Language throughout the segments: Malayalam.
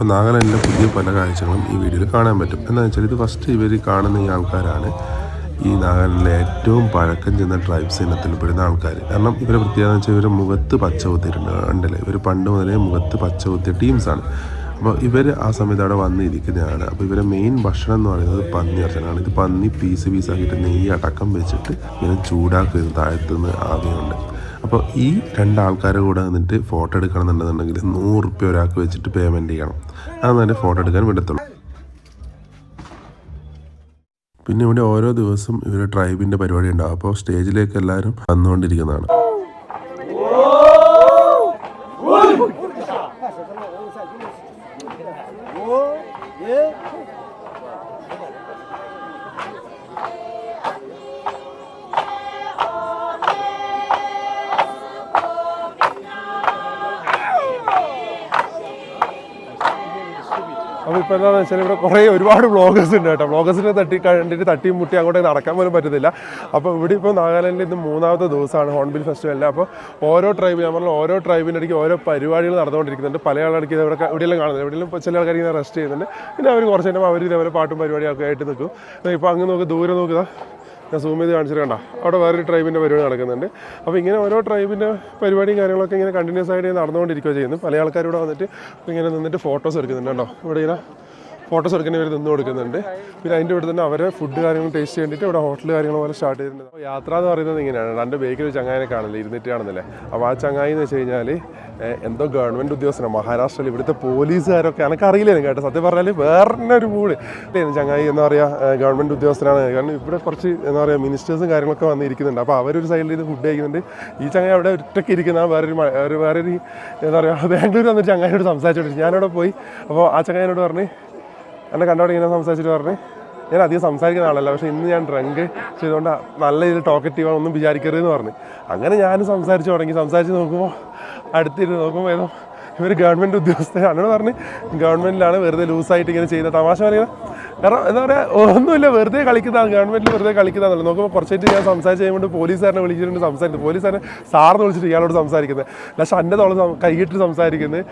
അപ്പോൾ നാഗാലാൻഡിലെ പുതിയ പല കാഴ്ചകളും ഈ വീഡിയോയിൽ കാണാൻ പറ്റും. എന്താണെന്ന് വെച്ചാൽ ഇത് ഫസ്റ്റ് ഇവർ കാണുന്ന ഈ ആൾക്കാരാണ് ഈ നാഗാലാൻഡിലെ ഏറ്റവും പഴക്കം ചെന്ന ട്രൈബ്സ് ഇനത്തിൽ പെടുന്ന ആൾക്കാർ കാരണം ഇവരെ പ്രത്യേകത വെച്ചാൽ ഇവരെ മുഖത്ത് പച്ച കുത്തിയിട്ടുണ്ട്. ഉണ്ടല്ലേ ഇവർ പണ്ട് മുതലേ മുഖത്ത് പച്ച കുത്തിയ ടീംസാണ് അപ്പോൾ ഇവർ ആ സമയത്ത് അവിടെ വന്നിരിക്കുന്നതാണ്. അപ്പോൾ ഇവരെ മെയിൻ ഭക്ഷണം എന്ന് പറയുന്നത് പന്നി ഇറച്ചനാണ്. ഇത് പന്നി പീസ് പീസാക്കിയിട്ട് നെയ്യ് അടക്കം വെച്ചിട്ട് ഇങ്ങനെ ചൂടാക്കി താഴത്തുനിന്ന് ആവിയുണ്ട്. അപ്പോൾ ഈ രണ്ടാൾക്കാർ കൂടെ നിന്നിട്ട് ഫോട്ടോ എടുക്കണമെന്നുണ്ടെന്നുണ്ടെങ്കിൽ നൂറ് റുപ്യ ഒരാൾക്ക് വെച്ചിട്ട് പേയ്മെന്റ് ചെയ്യണം. അതാണ് ഫോട്ടോ എടുക്കാൻ വിടത്തുള്ളൂ. പിന്നെ ഇവിടെ ഓരോ ദിവസം ഇവരുടെ ട്രൈബിന്റെ പരിപാടി ഉണ്ടാവും. അപ്പോൾ സ്റ്റേജിലേക്ക് എല്ലാവരും വന്നുകൊണ്ടിരിക്കുന്നതാണ്. അപ്പോൾ ഇപ്പോൾ എന്താണെന്ന് വെച്ചാൽ ഇവിടെ കുറേ ഒരുപാട് ബ്ലോഗേഴ്സ് ഉണ്ട് കേട്ടോ. ബ്ലോഗേഴ്സിനെ തട്ടി കണ്ടിട്ട് തട്ടിയും മുട്ടി അങ്ങോട്ടേക്ക് നടക്കാൻ പോലും പറ്റത്തില്ല. അപ്പോൾ ഇവിടെ ഇപ്പോൾ നാഗാലാൻഡിൽ ഇന്ന് മൂന്നാമത്തെ ദിവസമാണ് ഹോൺബിൽ ഫെസ്റ്റിവലിൽ അപ്പോൾ ഓരോ ട്രൈബ് ഞാൻ പറഞ്ഞ ഓരോ ട്രൈബിന്റെ ഇടയ്ക്ക് ഓരോ പരിപാടികൾ നടന്നുകൊണ്ടിരിക്കുന്നുണ്ട്. പല ആളിടയ്ക്ക് ഇവിടെ ഇവിടെയെല്ലാം കാണുന്നത്. എവിടെയെങ്കിലും ചില ആൾക്കാർ ഇങ്ങനെ റെസ്റ്റ് ചെയ്യുന്നുണ്ട്. പിന്നെ അവർ കുറച്ച് നേരം അവർ ഇതേപോലെ പാട്ടും പരിപാടിയൊക്കെ ആയിട്ട് നിൽക്കും. ഇപ്പോൾ അങ്ങ് നോക്ക് ദൂരെ നോക്കുക ഞാൻ സൂം ചെയ്ത് കാണിച്ചിട്ട് അവിടെ വേറൊരു ട്രൈബിന്റെ പരിപാടി നടക്കുന്നുണ്ട്. അപ്പോൾ ഇങ്ങനെ ഓരോ ട്രൈബിന്റെ പരിപാടിയും കാര്യങ്ങളൊക്കെ ഇങ്ങനെ കണ്ടിന്യൂസ് ആയിട്ട് നടന്നുകൊണ്ടിരിക്കുകയോ ചെയ്യുന്നു പല ആൾക്കാരും ഇവിടെ വന്നിട്ട് ഇങ്ങനെ നിന്നിട്ട് ഫോട്ടോസ് എടുക്കുന്നുണ്ട് കേട്ടോ ഇവിടെ ഇങ്ങനെ ഫോട്ടോസ് എടുക്കുന്നവർ നിന്ന് കൊടുക്കുന്നുണ്ട്. പിന്നെ അതിന്റെ ഇവിടെ തന്നെ അവരെ ഫുഡ് കാര്യങ്ങൾ ടേസ്റ്റ് ചെയ്തിട്ട് ഇവിടെ ഹോട്ടൽ കാര്യങ്ങൾ പോലെ സ്റ്റാർട്ട് ചെയ്തിട്ടുണ്ട്. യാത്ര എന്ന് പറയുന്നത് ഇങ്ങനെയാണ്. രണ്ട് ബേക്കിൽ ഒരു ചങ്ങായിനെ കാണില്ല ഇരുന്നിട്ട് കാണുന്നില്ലേ അപ്പോൾ ആ ചങ്ങായി എന്ന് വെച്ച് കഴിഞ്ഞാൽ എന്തോ ഗവൺമെന്റ് ഉദ്യോഗസ്ഥനാണ്. മഹാരാഷ്ട്രയിൽ ഇവിടുത്തെ പോലീസുകാരൊക്കെ എനിക്ക് അറിയില്ലായിരുന്നു കേട്ടോ. സത്യം പറഞ്ഞാൽ വേറെ ഒരു മൂഡ് ചങ്ങായി എന്താ പറയുക ഗവൺമെന്റ് ഉദ്യോഗസ്ഥനാണ്. കാരണം ഇവിടെ കുറച്ച് എന്താ പറയുക മിനിസ്റ്റേഴ്സും കാര്യങ്ങളൊക്കെ വന്നിരിക്കുന്നുണ്ട്. അപ്പോൾ അവരൊരു സൈഡിൽ ഇത് ഫുഡ് കഴിക്കുന്നുണ്ട്. ഈ ചങ്ങായി അവിടെ ഒറ്റയ്ക്ക് ഇരിക്കുന്ന വേറൊരു വേറൊരു എന്താ പറയുക ബാംഗ്ലൂർ വന്നിട്ട് ചങ്ങായിയോട് സംസാരിച്ചോണ്ടിരിക്കും ഞാനവിടെ പോയി. അപ്പോൾ ആ ചങ്ങായിനോട് പറഞ്ഞ് എന്നെ കണ്ടോടെ ഇങ്ങനെ സംസാരിച്ചിട്ട് പറഞ്ഞു. ഞാൻ അധികം സംസാരിക്കുന്ന ആളല്ല പക്ഷേ ഇന്ന് ഞാൻ ഡ്രങ്ക് ചെയ്തുകൊണ്ട് നല്ല രീതിയിൽ ടോക്കറ്റീവ് ഒന്നും വിചാരിക്കരുതെന്ന് പറഞ്ഞു. അങ്ങനെ ഞാനും സംസാരിച്ചു തുടങ്ങി. സംസാരിച്ച് നോക്കുമ്പോൾ അടുത്തിരുന്ന് നോക്കുമ്പോൾ ഏതോ ഇവർ ഗവൺമെന്റ് ഉദ്യോഗസ്ഥരാണ് പറഞ്ഞ് ഗവൺമെന്റിലാണ് വെറുതെ ലൂസായിട്ട് ഇങ്ങനെ ചെയ്യുന്ന തമാശ പറയുന്നത്. കാരണം എന്താ പറയുക ഒന്നുമില്ല വെറുതെ കളിക്കുന്നതാണ് ഗവൺമെന്റിൽ വെറുതെ കളിക്കുന്നതാണല്ലോ നോക്കുമ്പോൾ കുറച്ചായിട്ട് ഞാൻ സംസാരിച്ച് കഴിയുമ്പോൾ പോലീസുകാരനെ വിളിച്ചിട്ടുണ്ട് സംസാരിക്കുന്നത്. പോലീസുകാരൻ സാറിന് വിളിച്ചിട്ട് ഇയാളോട് സംസാരിക്കുന്നത്. പക്ഷെ എന്റെ തോളം കൈയിട്ട് സംസാരിക്കുന്നത്.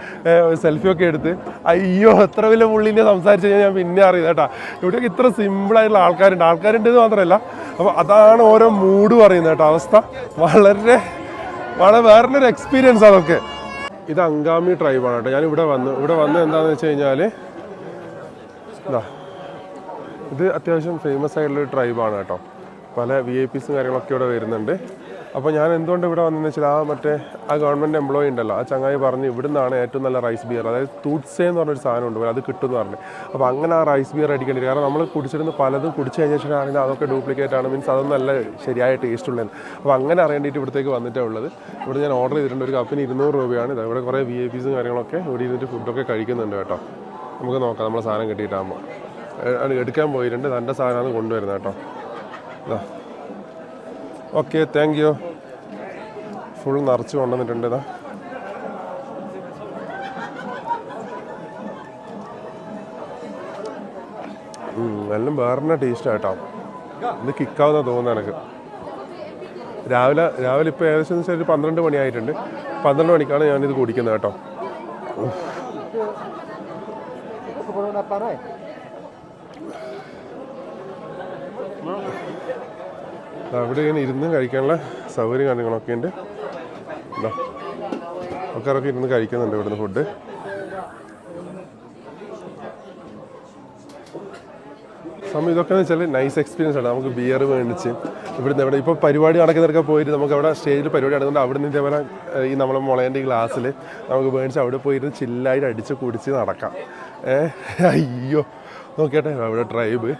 സെൽഫിയൊക്കെ എടുത്ത്. അയ്യോ എത്ര വലിയ പുള്ളിനെ സംസാരിച്ച് കഴിഞ്ഞാൽ ഞാൻ പിന്നെ അറിയാം കേട്ടോ. ഇവിടെയൊക്കെ ഇത്ര സിമ്പിളായിട്ടുള്ള ആൾക്കാരുണ്ട്. ആൾക്കാരുണ്ട് എന്ന് മാത്രമല്ല അപ്പോൾ അതാണ് ഓരോ മൂഡ് പറയുന്നത് കേട്ടോ. അവസ്ഥ വളരെ വളരെ വേറൊരു എക്സ്പീരിയൻസ് അതൊക്കെ. ഇത് അങ്കാമി ട്രൈബാണ് കേട്ടോ. ഞാൻ ഇവിടെ വന്നു ഇവിടെ വന്ന് എന്താണെന്ന് വെച്ച് കഴിഞ്ഞാൽ ഇതാ. ഇത് അത്യാവശ്യം ഫേമസ് ആയിട്ടുള്ള ഒരു ട്രൈബാണ് കേട്ടോ. പല വി ഐ പിസും കാര്യങ്ങളൊക്കെ ഇവിടെ വരുന്നുണ്ട്. അപ്പോൾ ഞാൻ എന്തുകൊണ്ട് ഇവിടെ വന്നതെന്ന് വെച്ചാൽ ആ മറ്റേ ആ ഗവൺമെന്റ് എംപ്ലോയി ഉണ്ടല്ലോ ആ ചങ്ങായി പറഞ്ഞ് ഇവിടുന്നാണ് ഏറ്റവും നല്ല റൈസ് ബിയർ അതായത് തൂട്ട്സേ എന്ന് പറഞ്ഞൊരു സാധനം ഉണ്ട് അത് കിട്ടുമെന്ന് പറഞ്ഞു. അപ്പോൾ അങ്ങനെ ആ റൈസ് ബിയർ അടിക്കേണ്ടി കാരണം നമ്മൾ കുടിച്ചിരുന്ന പലതും കുടിച്ച് കഴിഞ്ഞിട്ടാണെങ്കിൽ അതൊക്കെ ഡ്യൂപ്ലിക്കേറ്റ് ആണ് മീൻസ് അതൊന്നും നല്ല ശരിയായ ടേസ്റ്റ് ഉള്ളത് അപ്പോൾ അങ്ങനെ അറിയേണ്ടിയിട്ട് ഇവിടത്തേക്ക് വന്നിട്ടേ ഉള്ളത്. ഇവിടെ ഞാൻ ഓർഡർ ചെയ്തിട്ടുണ്ട് ഒരു കപ്പിന് ഇരുന്നൂറ് രൂപയാണ് ഇത്. ഇവിടെ കുറേ വി ഐ പിസും കാര്യങ്ങളൊക്കെ ഇവിടെ ഇരുന്നിട്ട് ഫുഡൊക്കെ കഴിക്കുന്നുണ്ട് കേട്ടോ. നമുക്ക് നോക്കാം നമ്മളെ സാധനം കിട്ടിയിട്ടാകുമ്പോൾ. എടുക്കാൻ പോയിട്ടുണ്ട് തന്റെ സാധനമാണ് കൊണ്ടുവരുന്നത് കേട്ടോ. ഇതാ ഓക്കെ താങ്ക് യു ഫുൾ നിറച്ച് കൊണ്ടുവന്നിട്ടുണ്ട് ഇതാ എല്ലാം വേറെ ടേസ്റ്റ് കേട്ടോ. ഇത് കിക്കാവുന്ന തോന്നുന്നു എനിക്ക്. രാവിലെ രാവിലെ ഇപ്പോൾ ഏകദേശം ഒരു പന്ത്രണ്ട് മണിയായിട്ടുണ്ട്. പന്ത്രണ്ട് മണിക്കാണ് ഞാനിത് കുടിക്കുന്നത് കേട്ടോ. അവിടെ ഇങ്ങനെ ഇരുന്ന് കഴിക്കാനുള്ള സൗകര്യം കാര്യങ്ങളൊക്കെ ഉണ്ട്. ഉണ്ടോ ആൾക്കാരൊക്കെ ഇരുന്ന് കഴിക്കുന്നുണ്ട് ഇവിടുന്ന് ഫുഡ് സമയം ഇതൊക്കെ എന്ന് വെച്ചാൽ നൈസ് എക്സ്പീരിയൻസ് ആണ്. നമുക്ക് ബിയർ മേടിച്ച് ഇവിടുന്ന് എവിടെ ഇപ്പോൾ പരിപാടി നടക്കുന്നതൊക്കെ പോയിട്ട് നമുക്ക് അവിടെ സ്റ്റേജിൽ പരിപാടി നടക്കുന്നുണ്ട്. അവിടെ നിന്ന് ഇതേപോലെ ഈ നമ്മളെ മുളേന്റെ ഗ്ലാസ്സിൽ നമുക്ക് മേടിച്ച് അവിടെ പോയിരുന്ന് ചില്ലായിട്ട് അടിച്ച് കുടിച്ച് നടക്കാം. ഏ അയ്യോ നോക്കിയാട്ടെ അവിടെ ട്രൈബ്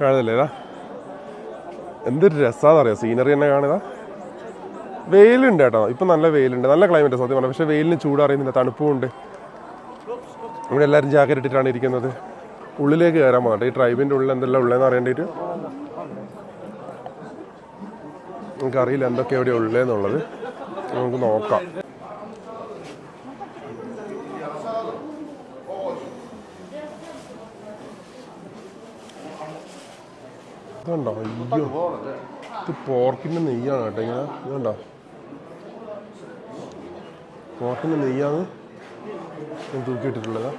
കാണുന്നില്ലേ ഇതാ രസമാണെന്ന് അറിയാം സീനറി തന്നെ കാണുക. വെയിലുണ്ട് കേട്ടോ. ഇപ്പം നല്ല വെയിലുണ്ട്. നല്ല ക്ലൈമറ്റ് സത്യം പറഞ്ഞാൽ പക്ഷേ വെയിലിന് ചൂടറിയുന്നില്ല. തണുപ്പും ഉണ്ട് ഇവിടെ എല്ലാവരും ജാക്കറ്റ് ഇട്ടിട്ടാണ് ഇരിക്കുന്നത്. ഉള്ളിലേക്ക് കയറാൻ പോകട്ടെ ഈ ട്രൈബിന്റെ ഉള്ളിൽ എന്തെല്ലാം ഉള്ളതെന്ന് അറിയേണ്ടിയിട്ട് നമുക്കറിയില്ല എന്തൊക്കെ എവിടെ ഉള്ളതെന്നുള്ളത് നമുക്ക് നോക്കാം. ഇതുണ്ടോ? അയ്യോ. ഇത് പോർക്കിന്റെ നെയ്യാണ് കേട്ടോ ഇങ്ങനെ. ഇതുണ്ടോ? പോർക്കിന്റെ നെയ്യാണ് ഞാൻ തൂക്കിയിട്ടിട്ടുള്ളത്.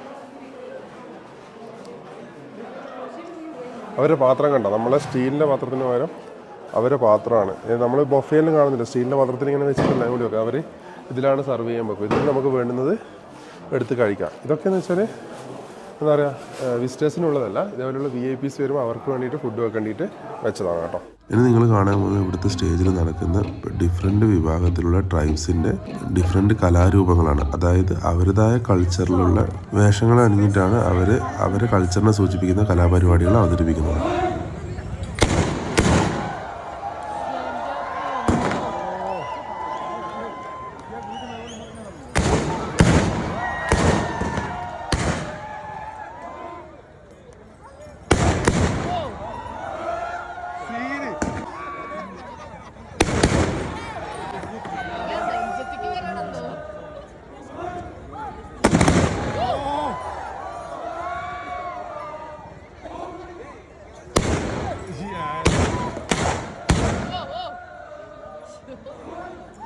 അവരുടെ പാത്രം കണ്ടോ? നമ്മളെ സ്റ്റീലിന്റെ പാത്രത്തിന് പകരം അവരുടെ പാത്രമാണ്. നമ്മൾ ബൊഫയിലും കാണുന്നില്ല? സ്റ്റീലിന്റെ പാത്രത്തിൽ ഇങ്ങനെ വെച്ചിട്ടില്ല ഒക്കെ അവർ ഇതിലാണ് സർവ് ചെയ്യാൻ വെക്കും. ഇതിൽ നമുക്ക് വേണ്ടുന്നത് എടുത്ത് കഴിക്കാം. ഇതൊക്കെയെന്ന് വെച്ചാൽ എന്താ പറയുക വിസിറ്റേഴ്സിനുള്ളതല്ല ഇതേപോലെയുള്ള വി ഐ പിസ് വരുമ്പോൾ അവർക്ക് വേണ്ടിയിട്ട് ഫുഡ് വെക്കേണ്ടിയിട്ട് വെച്ചതാണ് കേട്ടോ. ഇനി നിങ്ങൾ കാണാൻ പോകുന്നത് ഇവിടുത്തെ സ്റ്റേജിൽ നടക്കുന്ന ഡിഫറെന്റ് വിഭാഗത്തിലുള്ള ട്രൈബ്സിന്റെ ഡിഫറെന്റ് കലാരൂപങ്ങളാണ്. അതായത് അവരുടേതായ കൾച്ചറിലുള്ള വേഷങ്ങൾ അണിഞ്ഞിട്ടാണ് അവർ അവരെ കൾച്ചറിനെ സൂചിപ്പിക്കുന്ന കലാപരിപാടികൾ അവതരിപ്പിക്കുന്നത്.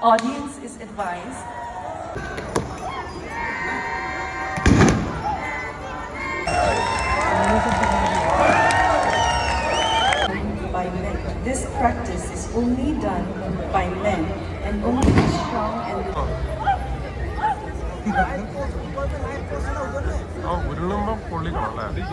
Audience is advised by men. This practice is only done by men and only the strong and the ഉരുളുമ്പം പൊള്ളിക്കണം അല്ലേ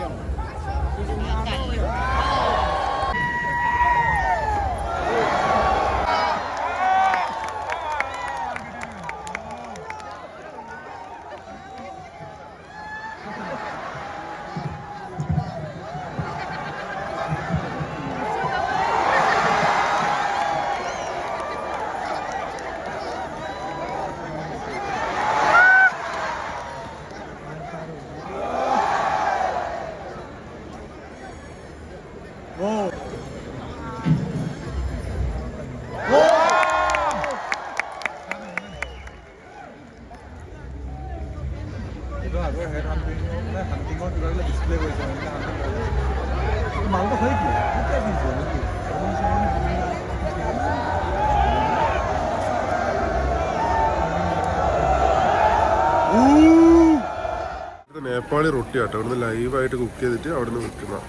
നേപ്പാളി റൊട്ടി ആട്ടോ അവിടുന്ന് ലൈവായിട്ട് കുക്ക് ചെയ്തിട്ട് അവിടുന്ന് വിൽക്കുന്ന.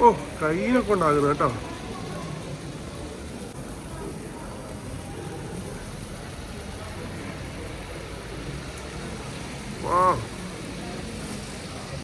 ഓ കയ്യിലൊക്കെ ഉണ്ടാകുന്നു കേട്ടോ.